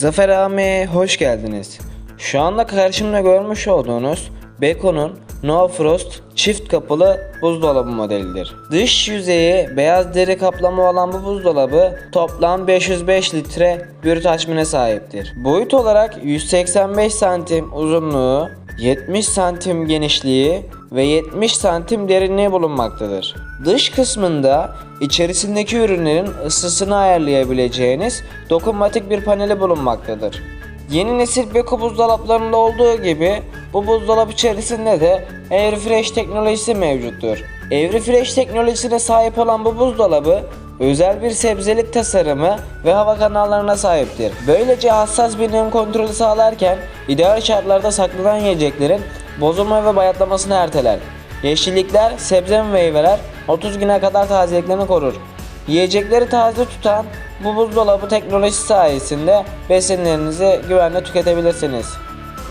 Zafer Ami hoş geldiniz. Şu anda karşımda görmüş olduğunuz Beko'nun No Frost çift kapılı buzdolabı modelidir. Dış yüzeyi beyaz deri kaplama olan bu buzdolabı toplam 505 litre brüt hacmine sahiptir. Boyut olarak 185 santim uzunluğu, 70 santim genişliği ve 70 santim derinliği bulunmaktadır. Dış kısmında içerisindeki ürünlerin ısısını ayarlayabileceğiniz dokunmatik bir paneli bulunmaktadır. Yeni nesil Beko buzdolaplarında olduğu gibi bu buzdolabı içerisinde de Airfresh teknolojisi mevcuttur. Airfresh teknolojisine sahip olan bu buzdolabı özel bir sebzelik tasarımı ve hava kanallarına sahiptir. Böylece hassas bir nem kontrolü sağlarken ideal şartlarda saklanan yiyeceklerin bozulma ve bayatlamasını erteler. Yeşillikler, sebze ve meyveler 30 güne kadar tazeliklerini korur. Yiyecekleri taze tutan bu buzdolabı teknolojisi sayesinde besinlerinizi güvenle tüketebilirsiniz.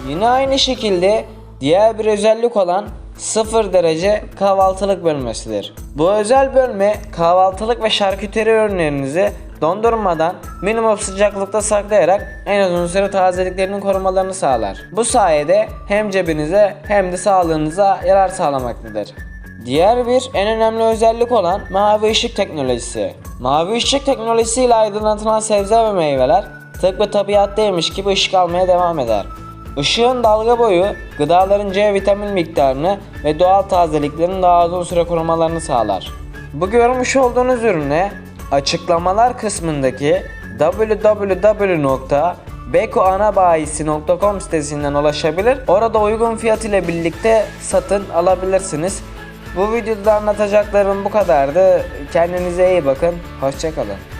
Yine aynı şekilde diğer bir özellik olan 0 derece kahvaltılık bölmesidir. Bu özel bölme kahvaltılık ve şarküteri ürünlerinizi dondurmadan minimum sıcaklıkta saklayarak en uzun süre tazeliklerinin korumalarını sağlar. Bu sayede hem cebinize hem de sağlığınıza yarar sağlamaktadır. Diğer bir en önemli özellik olan mavi ışık teknolojisi. Mavi ışık teknolojisiyle aydınlatılan sebze ve meyveler tıpkı tabiattaymış gibi ışık almaya devam eder. Işığın dalga boyu gıdaların C vitamin miktarını ve doğal tazeliklerin daha uzun süre korumalarını sağlar. Bu görmüş olduğunuz ürüne açıklamalar kısmındaki www.bekoanabayisi.com sitesinden ulaşabilir. Orada uygun fiyat ile birlikte satın alabilirsiniz. Bu videoda anlatacaklarım bu kadardı. Kendinize iyi bakın. Hoşçakalın.